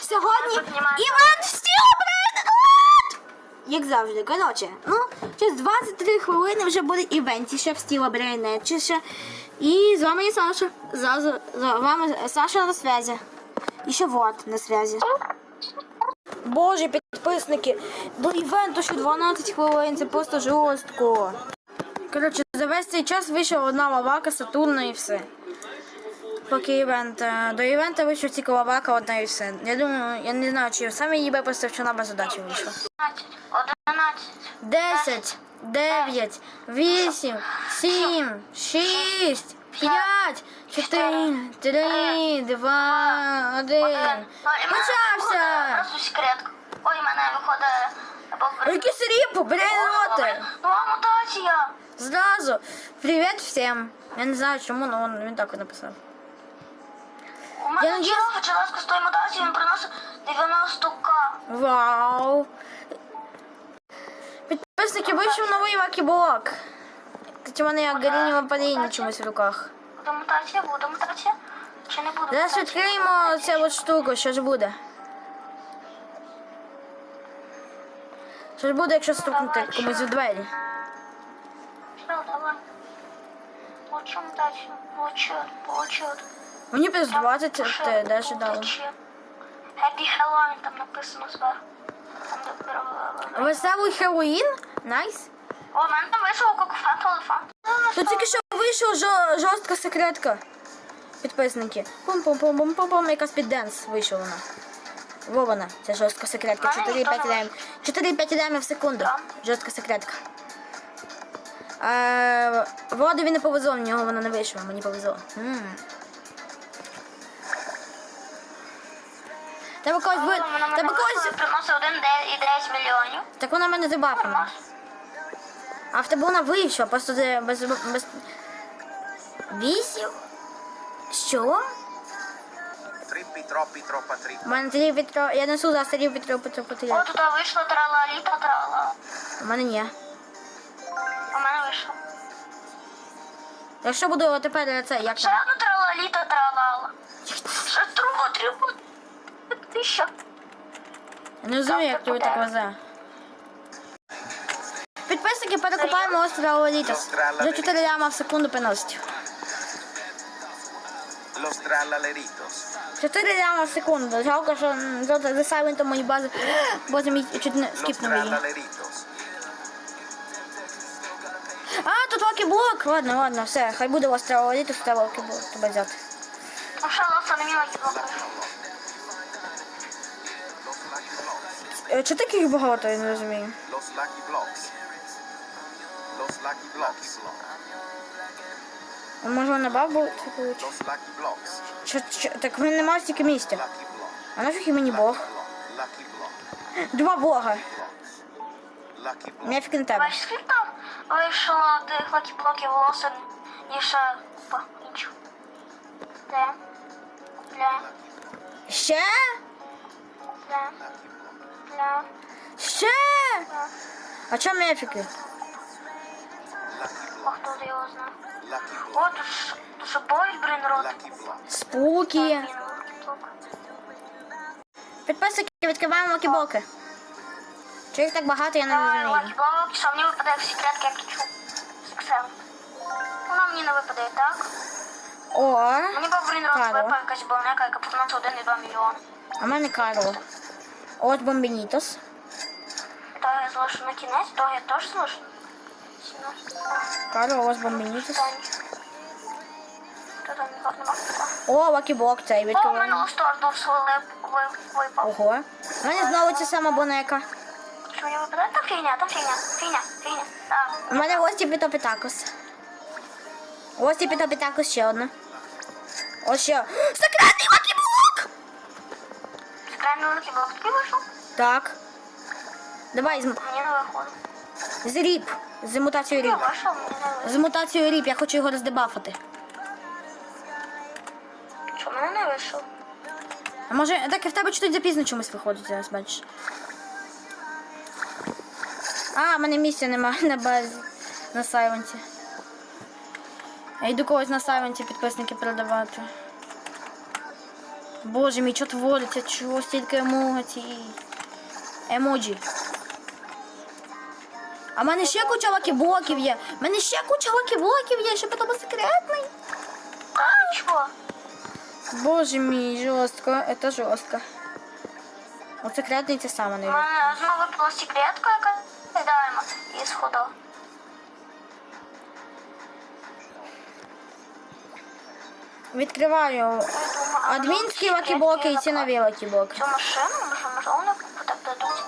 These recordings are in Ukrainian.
Сьогодні немає. івент Як завжди, коротше, ну, через 23 хвилини вже буде івент і ще в стіла Брейнет. І з вами я Саша. За, за, за вами Саша на связі. І ще вот на связі. Боже, підписники, до івенту ще 12 хвилин, це просто жорстко. Коротше, за весь цей час вийшла одна лавака, Сатурна і все. Поки івент. е, До івента вийшла тільки лавака одна і все. Я думаю, я не знаю, чи саме її випустив, чи без задачі вийшла. 11, 11, 10, 9, 8, 7, 6, 5, 4, 3, 2, 1. Почався! Ой, мене виходить... Якийсь ріп, блін, роти. Нова мутація. Зразу. Привіт всім. Я не знаю чому, але він, так от написав. У мене Я чел почалась з тої мутації, він приносить 90к. Вау. Підписники вийшов новий вакіблок. Кстати, у мене як гаріння падіння чомусь в руках. Буде мутація, буде мутація. Чи не буде Зараз мутація? відкриємо цю от штуку, що ж буде. Що ж буде, якщо стукнути комусь у двері? Чел, давай. Получу мутацію. Получу, получу. Мені плюс 20 Пошел, те даже дало. Happy Halloween там написано зверху. Веселий Хеллоуін? Найс. О, в мене там вийшло як фант елефант. Тут тільки що вийшов жо- жорстка секретка. Підписники. Пум-пум-пум-пум-пум, якась підденс вийшов вона. Во вона, ця жорстка секретка. Мене 4,5 ніхто не дайм. 4,5 дайм в секунду. Жорстка секретка. Е, Владові не повезло, в нього вона не вийшла, мені повезло. М. Треба когось. Вона Треба когось... приносить 1,9 мільйонів. Так вона в мене забафана. А в тебе вона вийшла, просто без... без... Вісім? Що? Trippi, troppi, troppa У мене три вітро... Я несу за старі вітро Петро О, Петря. тут вийшло трала-літа, трала. У мене ні. У мене вийшло. Якщо буду тепер це, як Ще одна трала-літа, тралала. Ще трубу трубу. Тисяча. Я не розумію, як тобі так везе. Підписники перекупаємо остров Лолітас. Вже 4 ляма в секунду приносить. Lo strallaleritos. 4 ляма в секунду. Жалко, що м, за за Silent мої бази. Потім їх чуть не скіпнув її. А, тут лакі-блок. Ладно, ладно, все. Хай буде остров Лолітас, треба лакі-блок тебе взяти. Ну, ще лоса Чи таких багато, я не розумію. Може на бабу blocks. Чи, чи, так він не мав стільки місця. А нафіг і мені Бог? Два бога. Нафіг не тебе. Бачиш, скільки там вийшло тих лакі-блоків волосся, ніж купа інших. Де? Ще? Ще? А чому мефіки? О, хто його знає. О, тут тут ж бой, блін, рот. Спуки. Підписники відкриваємо лакіблоки. Чи їх так багато, я не розумію. лакі-блок, що мені випадає в секретки, як чу. Сексел. Вона мені не випадає, так? О, Мені був блін рот випав якась болнека, яка приносить 1,2 мільйони. а в мене Карло. От Бомбінітос. То я залишу на кінець, то я теж залишу. Карло, ось Бомбінітос. О, лакіблок цей О, у мене відкриваємо. лостор випав. Ого. У мене знову ця сама бонека. Що мені випадає? Там фігня, там фігня, фігня, фігня. У мене гості Пітопітакус. Гості Пітопітакус ще одна. Ось ще. Лакіблок! Вийшов. Так. Давай з, Мені не виходить. з ріп. З мутацією Я ріп. вийшов, мені не вийшло. З мутацією ріп, я хочу його роздебафати. Що, мене не вийшов? А може, так і в тебе чуть запізно чомусь виходить зараз, бачиш. А, в мене місця немає на базі. На сайленці. Я йду когось на сайленці підписники передавати. Боже мій, що твориться? Чого стільки емоцій? Емоджі. А в мене ще куча лакіблоків є. В мене ще куча лакіблоків є, ще потім секретний. Та нічого. Боже мій, жорстко, це жорстко. От секретний це саме У не. мене випала секретка, яка кидаємо і сходу. Відкриваю адмінські лакіблоки і ці нові лакіблоки. Цю машину, може, можливо, так дадуть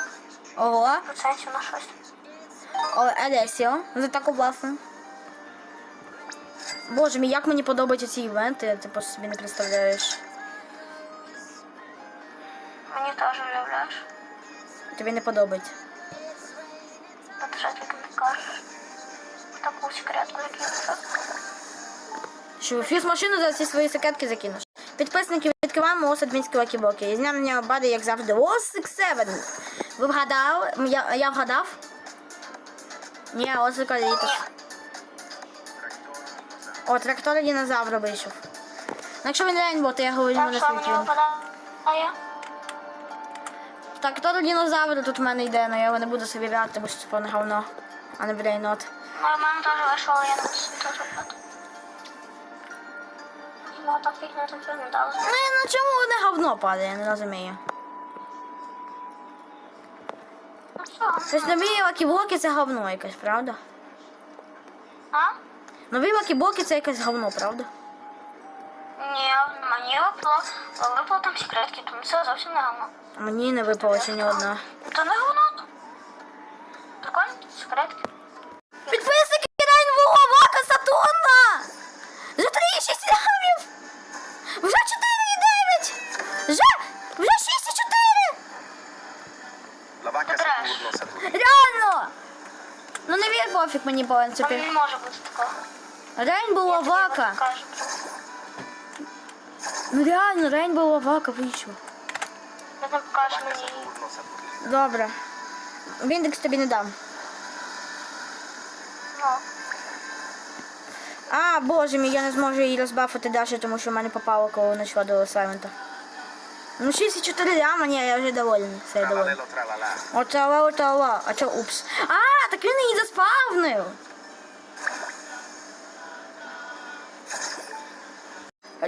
Ого, процентів на щось. О, Елесіо, за таку блафу. Боже мій, як мені подобаються ці івенти, ти просто собі не представляєш. Мені теж уявляєш. Тобі не подобається. Що фюз машину за ці свої секретки закинеш. Підписники відкриваємо ось адмінські лакіблоки. І з ним мене бади, як завжди. Ось X7. Ви вгадали? Я, я вгадав? Ні, ось Калітос. О, трактор динозавра вийшов. Ну, якщо він рейнбо, то я говорю Так, на світлі. випадає? Трактор динозавра тут в мене йде, але я його не буду собі брати, бо це повне говно, а не брейнот. Ну, в теж вийшло, але я не буду собі теж брати. Ну, так фігня. Ну, і на чому одне говно падає, я не розумію. Що? Щось нові лакіблоки це говно якесь, правда? А? Нові лакіблоки це якесь говно, правда? Ні, мені випало, випало там секретки, тому це зовсім не говно. Мені не випало ще ні одна. Та не говно. Прикольно, секретки. Пофіг мені, Там не може бути такого. Рейнбоу Авака! Ну реально, Рейнбоу Авака вийшов. Я не покажу мені. Добре. Віндекс тобі не дам. Ну, А, боже мій, я не зможу її розбафити далі, тому що в мене попало, коли вона йшла до Саймента. Ну 6,4 ляма, ні, я вже довольний. Все, я tralala. Отрава, отрава. А чо, упс. А, так він її заспавнив.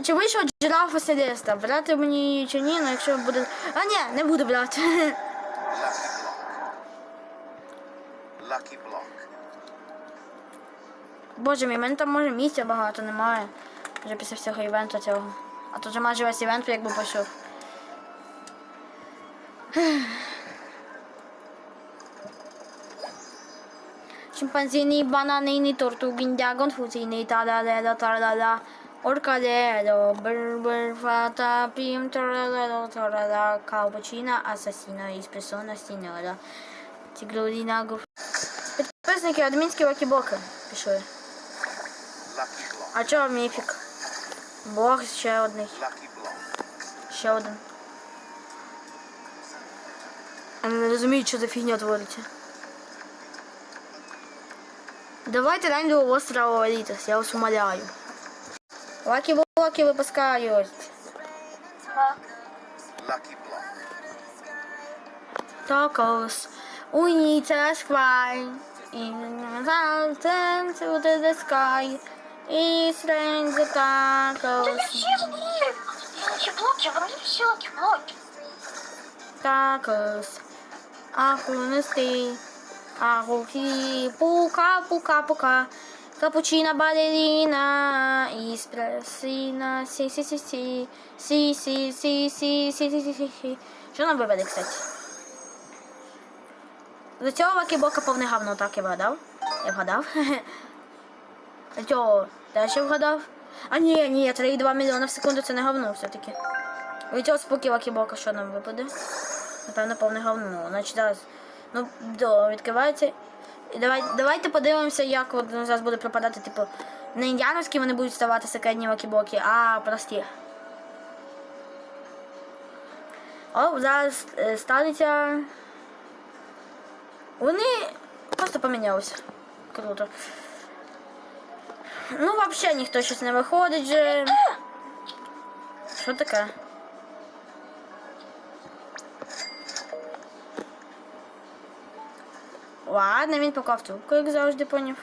Чи вийшов джирафа Селеста? Брати мені її чи ні, ну якщо буде. А ні, не буду брати. Боже мій, в мене там може місця багато немає. Вже після всього івенту цього. А тут же майже весь івент якби пішов. Шимпанзини, бананини, тортугиндя, не та-да-да-да, та-да-да. Оркадеро, бр-бр-фата, пим, тора-да-да, та-да-да, каупачина, ассасина, из синьора, синера. Тигрудина, гуф. Підписники адмінські лакіблоки пішли. А чого міфік? Блок ще один. Ще один. Я не розумію, что за фигня твориться. Давайте рангу острова Валітас, я вас умоляю. Лаки блоки випускають. Лакі Tacos. We need to fly in the mountain to the sky. It's rain the tacos. Tacos. Ахуй, не стій. Ахунести. Ахухи. Пука, пука, пука. Капучино балерина. Іспресина. Сі, сі, сі, сі. Сі, сі, сі, сі, сі, сі, сі, сі. Що нам виведе, кстати? До цього лакібока повне говно, так я вгадав. Я вгадав. До цього теж я вгадав. А ні, ні, 3,2 мільйона в секунду це не говно все-таки. Від цього споки лакібока що нам випаде? Напевно, повне говно. Значить, зараз, ну, до, відкривається. Давай, давайте подивимося, як от зараз буде пропадати, типу, не індіановські вони будуть ставати секретні лакіблоки, а прості. О, зараз е, станеться. Вони просто помінялися. Круто. Ну, взагалі ніхто щось не виходить же. Що таке? Ладно, він поклав трубку, як завжди поняв.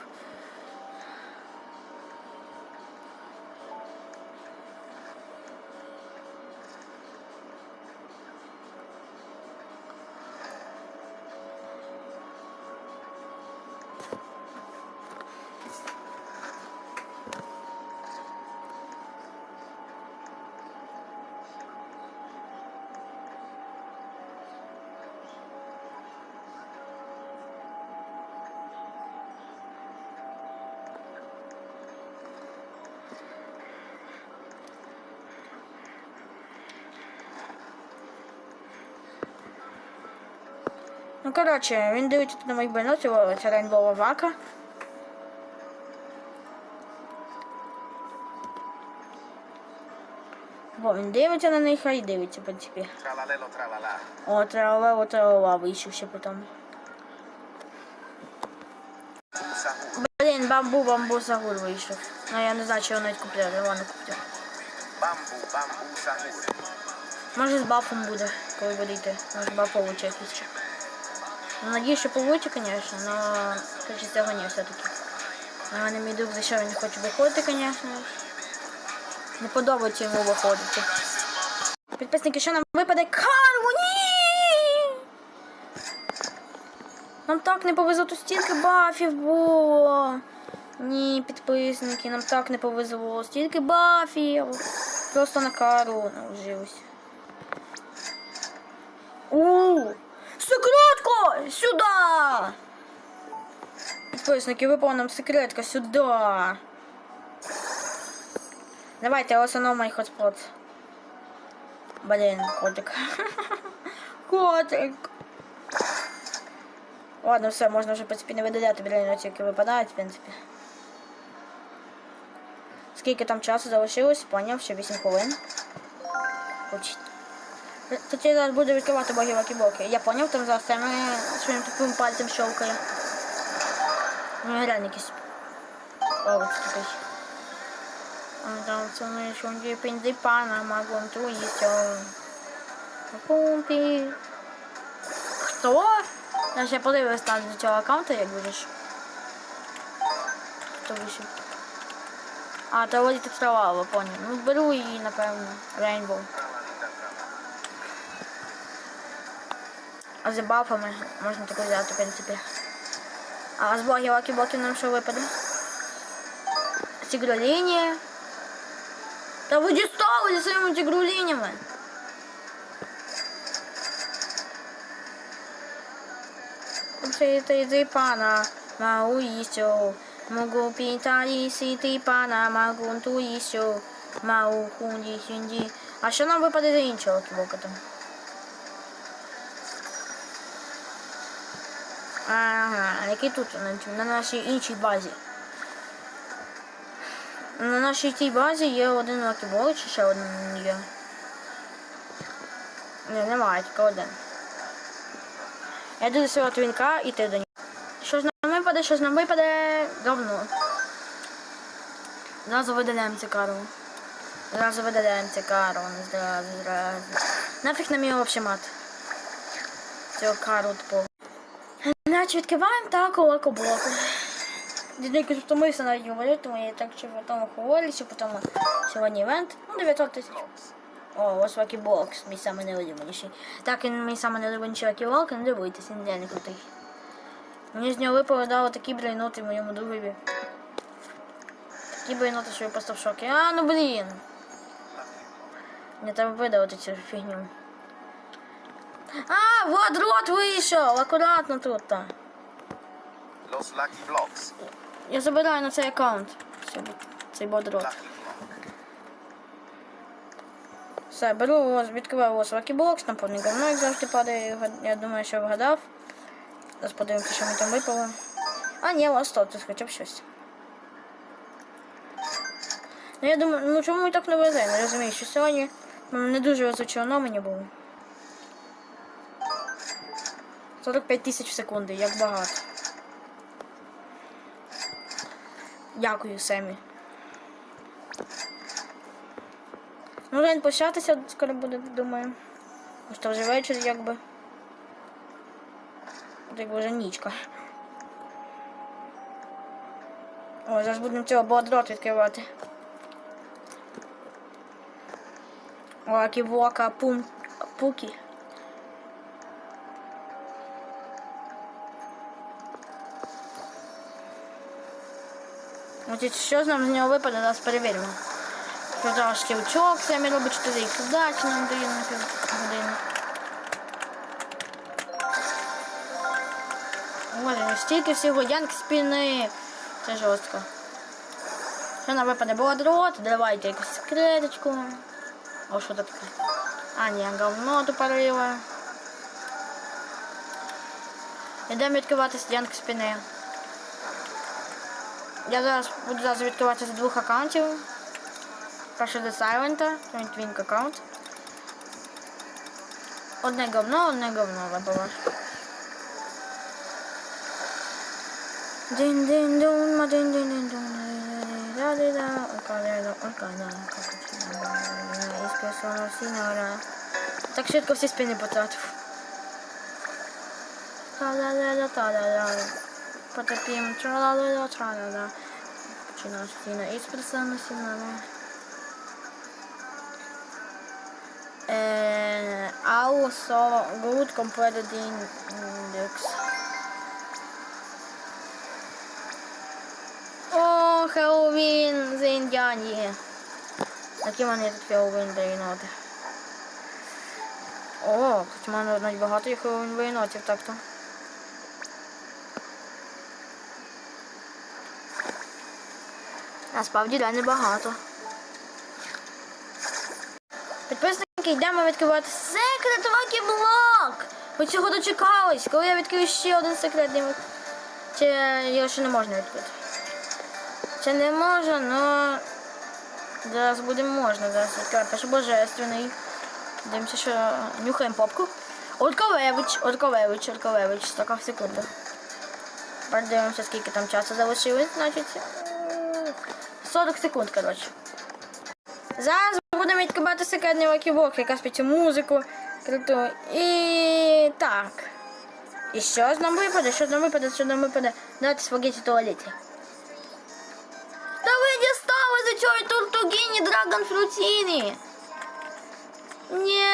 Ну, коротше, він дивиться на моїх банотів, це рейнбова вака. Бо він дивиться на них, а й дивиться, в принципі. Tralalelo, tralala. О, вийшов ще потім. Блін, бамбу, бамбу загур вийшов. Ну я не знаю, чи його навіть купляли, ладно куплю. Bamboo, bamboo, sahur. Може з бафом буде, коли буде йти. Може баф получить Ну, надіюсь, що получить, звісно, но короче, цього ні все-таки. Мене мій друг зайшов, він не хоче виходити, звісно. Не подобається йому виходити. Підписники, що нам випаде карму? Ні! Нам так не повезло, тут стільки бафів було. Ні, підписники, нам так не повезло. Стільки бафів. Просто на кару наложилось. У! Секретка! Сюда! Підписники, випала нам секретка сюда. Давайте, ось оно мой хотспот. Блин, котик. Котик. Ладно, все, можна вже, в принципі, не видаляти, блін, оці, які випадають, в принципі. Скільки там часу залишилось, поняв, ще 8 хвилин. Хоч- Тут я зараз буду відкривати боги вакі-боки. Я поняв, там зараз саме своїм тупим пальцем щелкає. Ну, реально якийсь. Овоц такий. А там це ми шунді пінди пана магунту їсьо. Кумпі. Хто? Я ще подивилась там до цього аккаунта, як будеш. Хто вийшов? А, то вроді тут трава, поняв. Ну, беру її, напевно. Рейнбоу. А за бафами можна таку взяти, в принципі. А з блогів акі-боки нам що випаде? Тігролінія. Та ви дістали зі своїми тігролінями. Це ти ти пана, мау їсю. Могу піталі сіти пана, магун ту їсю. Мау хунді сюнді. А що нам випаде за іншого кібока там? Ага, який тут на, на нашій іншій базі. На нашій тій базі є один лакібол, чи ще один є. Ні, немає, тільки один. Я йду до свого твінка і ти до нього. Що ж нам випаде, що нам випаде говно. Зразу видаляємо цю кару. Зразу видаляємо цю кару. Зразу, зразу. Нафіг нам його взагалі мати. Цю кару тупого. Значить, відкриваємо так лакоблоку. Дідейки втомився навіть говорити, тому я так чи потім говорю, що потім сьогодні івент. Ну, 900 тисяч. О, ось Бокс, мій самий нелюбленіший. Так, він мій самий нелюбленіший Вакібокс, не дивуйтесь, він реально крутий. Мені з нього випали такі брейноти моєму другові. Такі брейноти, що я просто в шокі. А, ну блін. Мені треба видалити цю фігню. А, вот рот вийшов! Акуратно тут. Та. Los lucky blocks. Я забираю на цей аккаунт. Цей, цей бодрот. Все, беру ось, відкриваю ось лакібокс, там повний говно, як завжди падає. Я думаю, що вгадав. Зараз подивимося, що мені там випало. А, ні, ось то, тут хоча б щось. Ну я думаю, ну чому мені так не везе? Не розумію, що сьогодні не дуже воно мені було. 45 тисяч в секунди, як багато. Дякую, Семі. Ну, Можна він пощатися, скоро буде, думаю. Бо що вже вечір якби. Якби вже нічка. О, зараз будемо цього бодрот відкривати. О, ківока, пум, пуки. Значить, що нам з нього випаде, зараз перевіримо. Зараз щелчок самі робить 4 х дач нам дає на півгодини. Ой, стільки всього янк спини. Це жорстко. Що нам випаде бодрот, давайте якусь секреточку. О, що тут таке? А, ні, говно тупорило. Йдемо відкривати янк спини. Я зараз буду зараз відкривати з двох аккаунтів. Перший до Silent, він твінк аккаунт. Одне говно, одне говно вибило. Дин дин дун, ма дин дин дин дун, да да да, окалено, окалено, Ісписано сінора. Так швидко всі спини потратив. Та-да-да-да, Потопім, тра-ла-ла-ла, тра-ла-ла. Починаю стіна ісписано сінора. Uh, also good completed index. О, Хеллоуін з Індіані. Які вони тут Хеллоуін виноти? О, хоч в мене навіть багато Хеллоуін винотів так-то. Насправді да, небагато. Підписники, йдемо відкривати секрет Блок! Ви цього дочекались, коли я відкрию ще один секретний блок. Чи його ще не можна відкрити? Це не можна, но зараз буде можна зараз відкривати. Перший божественний. Дивимося, що нюхаємо попку. Ольковевич, Ольковевич, Ольковевич, така секунда. Тепер дивимося, скільки там часу залишилось, значить. М, 40 секунд, коротше. Зараз будемо відкривати секретний вакібок, яка спить музику. Круту. І так. І що з нам випаде? Що з нам випаде? Що з нам випаде? Давайте спагетті туалеті. Та ви дістали за цієї тортугіні Драгон Фрутіні. Ні,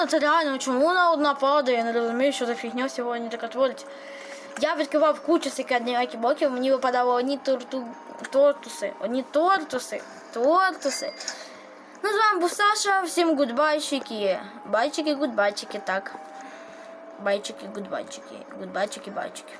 ну це реально, чому вона одна падає? Я не розумію, що за фігня сьогодні така твориться. Я відкривав кучу секретних вакібоків, мені випадало одні торту... тортуси, одні тортуси, тортуси. Ну, з вами був Саша, всім гудбайчики. Байчики, гудбайчики, так. Байчики, гудбайчики, гудбайчики, байчики.